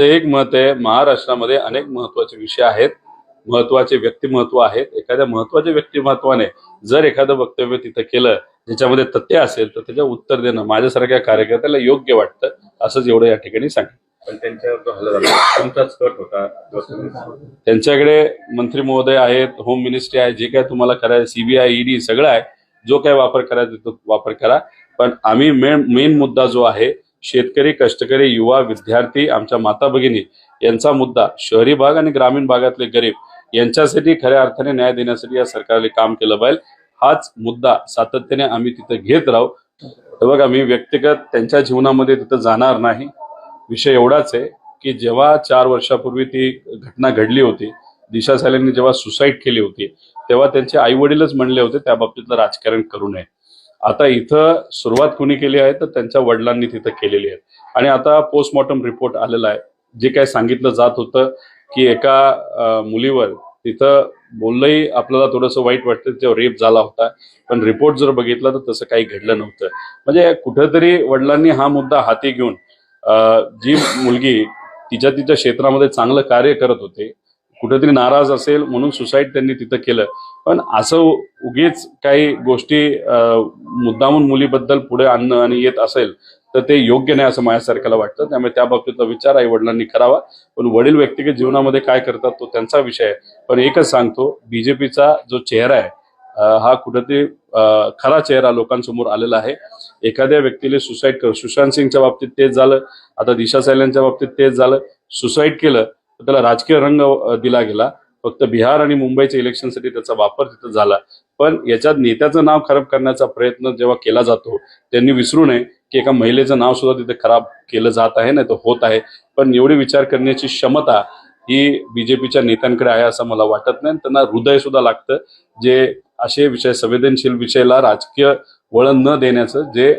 एक मत आहे महाराष्ट्रामध्ये अनेक महत्त्वाचे विषय आहेत. महत्त्वाचे व्यक्तिमत्व आहेत. एखाद्या महत्त्वाच्या व्यक्तिमत्वाने जर एखादं वक्तव्य तिथं केलं ज्याच्यामध्ये तथ्य असेल तर त्याच्या उत्तर देणं माझ्यासारख्या कार्यकर्त्याला योग्य वाटतं असंच एवढं या ठिकाणी सांग पण त्यांच्याकडे मंत्री महोदय आहेत होम मिनिस्ट्री आहे जे काय तुम्हाला करायचं सीबीआय ईडी सगळं आहे. जो काय वापर करायचा तो वापर करा. पण आम्ही मेन मेन मुद्दा जो आहे शेतकरी कष्टकरी युवा विद्यार्थी आमच्या माता भगिनी यांचा मुद्दा शहरी भाग आणि ग्रामीण भागातले गरीब यांच्यासाठी खऱ्या अर्थाने न्याय देण्यासाठी या सरकारने काम केलं पाहिजे. हाच मुद्दा सातत्याने आम्ही तिथं घेत राहू. तर बघा मी व्यक्तिगत त्यांच्या जीवनामध्ये तिथं जाणार नाही. विषय एवढाच आहे की जेव्हा चार वर्षापूर्वी ती घटना घडली होती दिशा सालेंनी जेव्हा सुसाईड केली होती तेव्हा त्यांचे आई वडीलच म्हणले होते त्या बाबतीतलं राजकारण करू नये. आता इथं सुरुवात कुणी केली आहे तर त्यांच्या वडिलांनी तिथं केलेली आहे. आणि आता पोस्टमॉर्टम रिपोर्ट आलेला आहे. जे काय सांगितलं जात होतं की एका मुलीवर तिथं बोललंही आपल्याला थोडंसं वाईट वाटतं तेव्हा रेप झाला होता. पण रिपोर्ट जर बघितला तर तसं काही घडलं नव्हतं. म्हणजे कुठंतरी वडिलांनी हा मुद्दा हाती घेऊन जी मुलगी तिच्या तिच्या क्षेत्रामध्ये चांगलं कार्य करत होते कुठेतरी नाराज असेल म्हणून सुसाईड त्यांनी तिथं केलं. पण असं उगीच काही गोष्टी मुद्दामून मुलीबद्दल पुढे आणणं आणि येत असेल तर ते योग्य नाही असं माझ्यासारख्याला वाटतं. त्यामुळे त्या बाबतीतला विचार आई वडिलांनी करावा. पण वडील व्यक्तिगत जीवनामध्ये काय करतात तो त्यांचा विषय आहे. पण एकच सांगतो बीजेपीचा जो चेहरा आहे हा कुठेतरी खरा चेहरा लोकांसमोर आलेला आहे. एखाद्या व्यक्तीला सुसाईड कर सुशांत सिंगच्या बाबतीत तेच झालं आता दिशा सैल्यांच्या बाबतीत तेच झालं सुसाईड केलं त्याला राजकीय रंग दिला गेला. फक्त बिहार आणि मुंबईच्या इलेक्शनसाठी त्याचा वापर तिथं झाला. पण याच्यात नेत्याचं नाव खराब करण्याचा प्रयत्न जेव्हा केला जातो त्यांनी विसरू नये की एका महिलेचं नाव सुद्धा तिथे खराब केलं जात आहे नाही तर होत आहे. पण एवढी विचार करण्याची क्षमता ही बीजेपीच्या नेत्यांकडे आहे असं मला वाटत नाही. त्यांना हृदय सुद्धा लागतं जे असे विषय संवेदनशील विषयाला राजकीय वळण न देण्याचं जे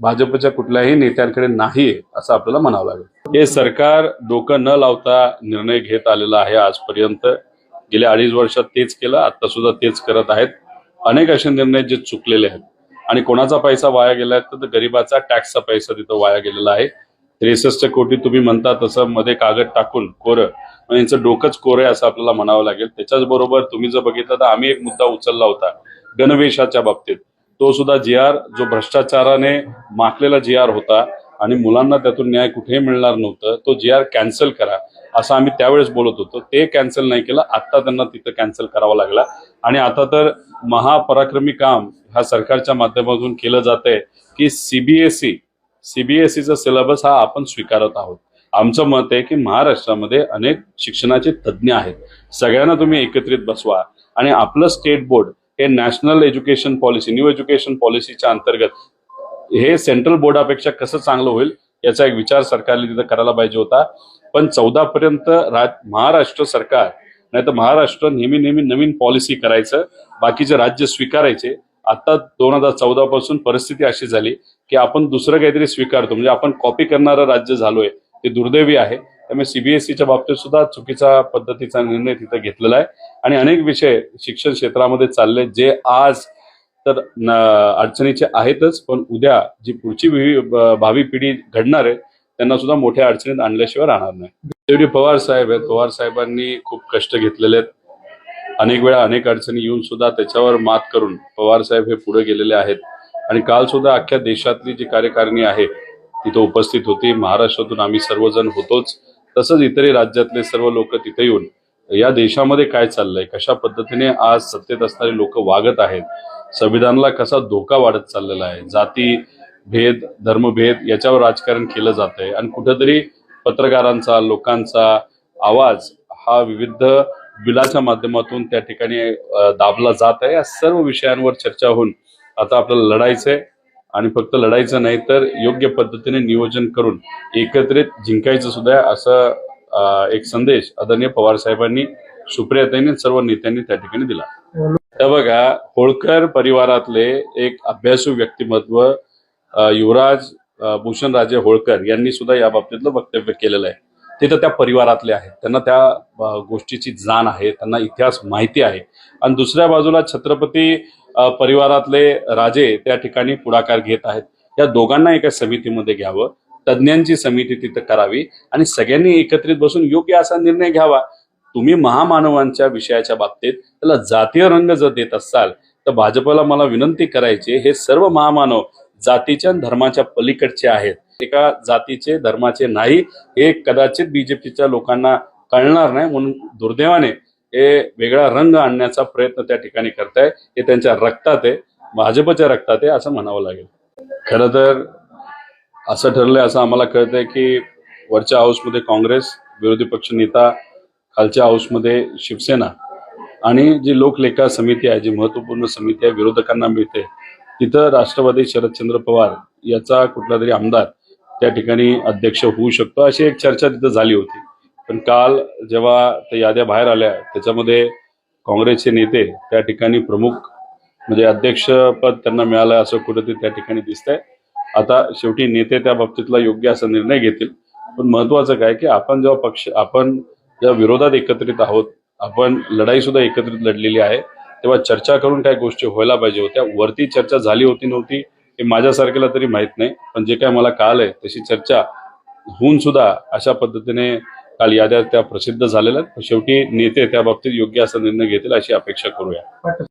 भाजपच्या कुठल्याही नेत्यांकडे नाही असं आपल्याला म्हणावं लागेल. हे सरकार डोकं न लावता निर्णय घेत आलेला आहे आजपर्यंत. गेल्या अडीच वर्षात तेच केलं आता सुद्धा तेच करत आहेत. अनेक असे निर्णय जे चुकलेले आहेत. आणि कोणाचा पैसा वाया गेला तर गरीबाचा टॅक्सचा पैसा तिथं वाया गेलेला आहे. त्रेसष्ट कोटी तुम्ही म्हणता तसं मध्ये कागद टाकून कोरं. म्हणजे यांचं डोकंच कोरं आहे असं आपल्याला म्हणावं लागेल. त्याच्याच बरोबर तुम्ही जर बघितलं तर आम्ही एक मुद्दा उचलला होता गणवेशाच्या बाबतीत. तो सुद्धा जी आर जो भ्रष्टाचाराने माखलेला जी आर होता आणि मुलांना त्यातून न्याय कुठेही मिळणार नव्हतं. तो जी आर कॅन्सल करा असं आम्ही त्यावेळेस बोलत होतो. ते कॅन्सल नाही केलं आता त्यांना तिथं कॅन्सल करावा लागला. आणि आता तर महापराक्रमी काम ह्या सरकारच्या माध्यमातून केलं जात आहे की सीबीएसई सीबीएसईचा सिलेबस हा आपण स्वीकारत आहोत. आमचं मत आहे की महाराष्ट्रामध्ये अनेक शिक्षणाचे तज्ज्ञ आहेत. सगळ्यांना तुम्ही एकत्रित बसवा. आणि आपलं स्टेट बोर्ड हे national education policy new education पॉलिसीच्या अंतर्गत हे सेंट्रल बोर्डापेक्षा कसं चांगलं होईल याचा एक विचार सरकारने तिथं करायला पाहिजे होता. पण चौदा पर्यंत राज महाराष्ट्र सरकार नाही तर महाराष्ट्र नेहमी नेहमी नवीन पॉलिसी करायचं बाकीचे राज्य स्वीकारायचे. आता दोन हजार चौदा पासून परिस्थिती अशी झाली की आपण दुसरं काहीतरी स्वीकारतो. म्हणजे आपण कॉपी करणारं राज्य झालोय ते दुर्दैवी आहे. त्यामुळे सीबीएसईच्या बाबतीत सुद्धा चुकीचा पद्धतीचा निर्णय तिथं घेतलेला आहे. आणि अनेक विषय शिक्षण क्षेत्रामध्ये चालले जे आज तर अडचणीचे आहेतच पण उद्या जी पुढची भावी पिढी घडणार आहे त्यांना सुद्धा मोठ्या अडचणीत आणल्याशिवाय राहणार नाही. शेवटी पवार साहेब आहेत. पवार साहेबांनी खूप कष्ट घेतलेले आहेत. अनेक वेळा अनेक अडचणी येऊन सुद्धा त्याच्यावर मात करून पवार साहेब हे पुढे गेलेले आहेत. आणि काल सुद्धा अख्ख्या देशातली जी कार्यकारिणी आहे तिथं उपस्थित होती. महाराष्ट्रातून आम्ही सर्वजण होतोच. तसंच इतरही राज्यातले सर्व लोक तिथे येऊन या देशामध्ये काय चाललंय? कशा पद्धतीने आज सत्तेत असणारे लोक वागत आहेत? संविधानाला कसा धोका वाढत चाललेला आहे? जाती भेद धर्मभेद याच्यावर राजकारण केलं जात आहे आणि कुठेतरी पत्रकारांचा लोकांचा आवाज हा विविध बिलाच्या माध्यमातून त्या ठिकाणी दाबला जात आहे. या सर्व विषयांवर चर्चा होऊन आता आपल्याला लढायचंय. आणि फक्त लढायचं नाही तर योग्य पद्धतीने नियोजन करून एकत्रित जिंकायचं सुद्धा आहे असं एक संदेश आदरणीय पवार साहेबांनी सुप्रियाताईंनी सर्व नेत्यांनी त्या ठिकाणी दिला. तर बघा होळकर परिवारातले एक अभ्यासू व्यक्तिमत्व युवराज भूषण राजे होळकर यांनी सुद्धा या बाबतीतलं वक्तव्य केलेलं आहे. ते तर त्या परिवारातले आहेत. त्यांना त्या गोष्टीची जाण आहे त्यांना इतिहास माहिती आहे. आणि दुसऱ्या बाजूला छत्रपती परिवारातले राजे त्या ठिकाणी पुढाकार घेत आहेत. या दोघांना एका समितीमध्ये घ्यावं. तज्ज्ञांची समिती तिथं करावी आणि सगळ्यांनी एकत्रित बसून योग्य असा निर्णय घ्यावा. तुम्ही महामानवांच्या विषयाच्या बाबतीत त्याला जातीय रंग जर देत असाल तर भाजपला मला विनंती करायची हे सर्व महामानव जातीच्या धर्माच्या पलीकडचे आहेत. एका जातीचे धर्माचे नाही हे कदाचित बीजेपीच्या लोकांना कळणार नाही म्हणून दुर्दैवाने हे वेगळा रंग आणण्याचा प्रयत्न त्या ठिकाणी करताय. हे त्यांच्या रक्तात आहे भाजपच्या रक्तात आहे असं म्हणावं लागेल. खरं तर असं ठरलंय असं आम्हाला कळतंय की वरच्या हाऊसमध्ये काँग्रेस विरोधी पक्ष नेता खालच्या हाऊसमध्ये शिवसेना आणि जी लोकलेखा समिती आहे जी महत्त्वपूर्ण समिती आहे विरोधकांना मिळते तिथं राष्ट्रवादी शरदचंद्र पवार याचा कुठला तरी आमदार त्या ठिकाणी अध्यक्ष होऊ शकतो अशी एक चर्चा तिथं झाली होती. पण काल जेव्हा त्या याद्या बाहेर आल्या त्याच्यामध्ये काँग्रेसचे नेते त्या ठिकाणी प्रमुख म्हणजे अध्यक्षपद त्यांना मिळालं असं कुठेतरी त्या ठिकाणी दिसतंय. आता शेवटी नेते त्या बाबतीतला योग्य असा निर्णय घेतील. पण महत्वाचं काय की आपण जेव्हा पक्ष आपण जेव्हा विरोधात एकत्रित आहोत आपण लढाई सुद्धा एकत्रित लढलेली आहे तेव्हा चर्चा करून काय गोष्टी व्हायला पाहिजे होत्या. वरती चर्चा झाली होती नव्हती हे माझ्यासारखेला तरी माहीत नाही. पण जे काय मला काल आहे तशी चर्चा होऊन सुद्धा अशा पद्धतीने काल याद्या त्या प्रसिद्ध झालेल्या शेवटी नेते त्या बाबतीत योग्य असा निर्णय घेतील अशी अपेक्षा करूया.